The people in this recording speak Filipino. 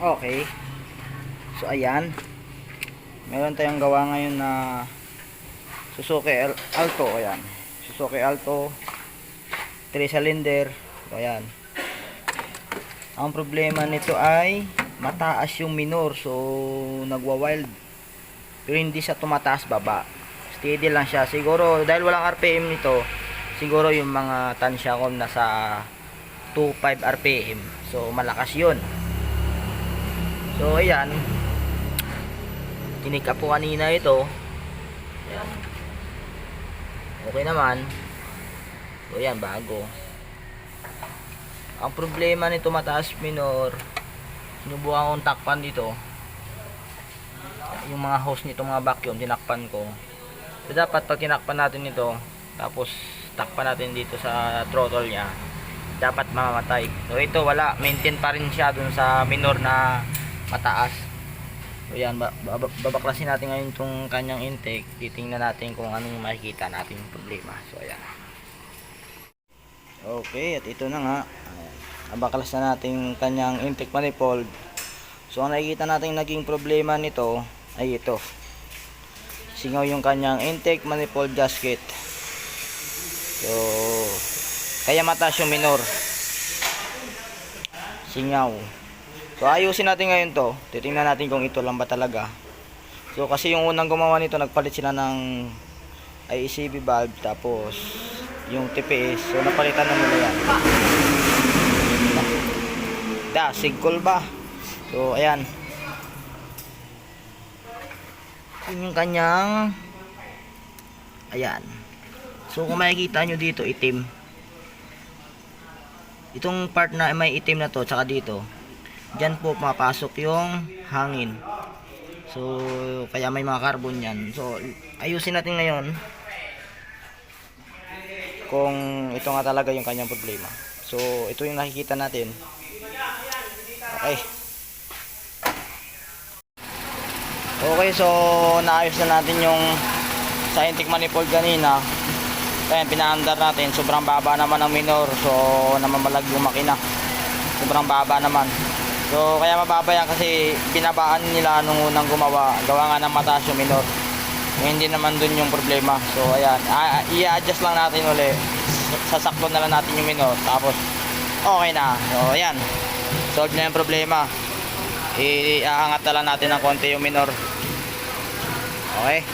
Okay. So ayan. Meron tayong gawa ngayon na Suzuki Al- Alto, ayan. Suzuki Alto 3 cylinder. Ayan. Ang problema nito ay mataas yung minor so nagwa-wild. Pero hindi siya tumataas baba. Steady lang siya. Siguro dahil walang RPM nito, siguro yung mga tansya ko nasa 25 RPM. So malakas 'yun. So ayan. Tinika po kanina ito. Okay naman. So ayan bago. Ang problema nito mataas minor. Sinubukan kong takpan dito. Yung mga hose nito mga vacuum tinakpan ko. So dapat pag tinakpan natin ito, tapos takpan natin dito sa throttle niya, dapat mamamatay. So ito wala, maintain pa rin siya dun sa minor na mataas. So yan, ba- ba- babaklasin natin ngayon itong kanyang intake. Titingnan natin kung anong makikita natin problema. So ayan. Okay, at ito na nga. Nabaklas na natin yung kanyang intake manifold. So ang nakikita natin naging problema nito ay ito. Singaw yung kanyang intake manifold gasket. So kaya mataas yung minor. Singaw. So ayusin natin ngayon to. Titingnan natin kung ito lang ba talaga. So kasi yung unang gumawa nito nagpalit sila ng IECB valve tapos yung TPS. So napalitan na nila yan. Da, sigkol ba? So ayan. Yun yung kanyang ayan. So kung makikita nyo dito itim. Itong part na may itim na to tsaka dito. Diyan po mapasok yung hangin. So, kaya may mga carbon yan. So, ayusin natin ngayon kung ito nga talaga yung kanyang problema. So, ito yung nakikita natin. Okay. Okay, so naayos na natin yung scientific manifold kanina. Ayan, pinaandar natin. Sobrang baba naman ang minor. So, namamalag yung makina. Sobrang baba naman. So, kaya mababa yan kasi binabaan nila nung unang gumawa. Gawa nga ng mataas yung minor. Eh, hindi naman dun yung problema. So, ayan. A- I-adjust lang natin uli. Sasakto na lang natin yung minor. Tapos, okay na. So, ayan. Solve na yung problema. I-aangat na lang natin ng konti yung minor. Okay?